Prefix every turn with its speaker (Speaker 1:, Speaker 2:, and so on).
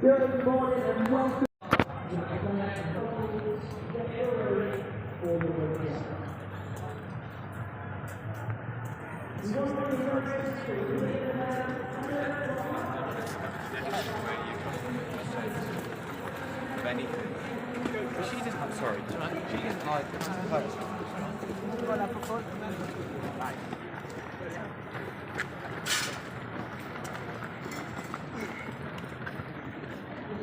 Speaker 1: Good morning and welcome.
Speaker 2: Benny. She doesn't. I'm sorry. She doesn't like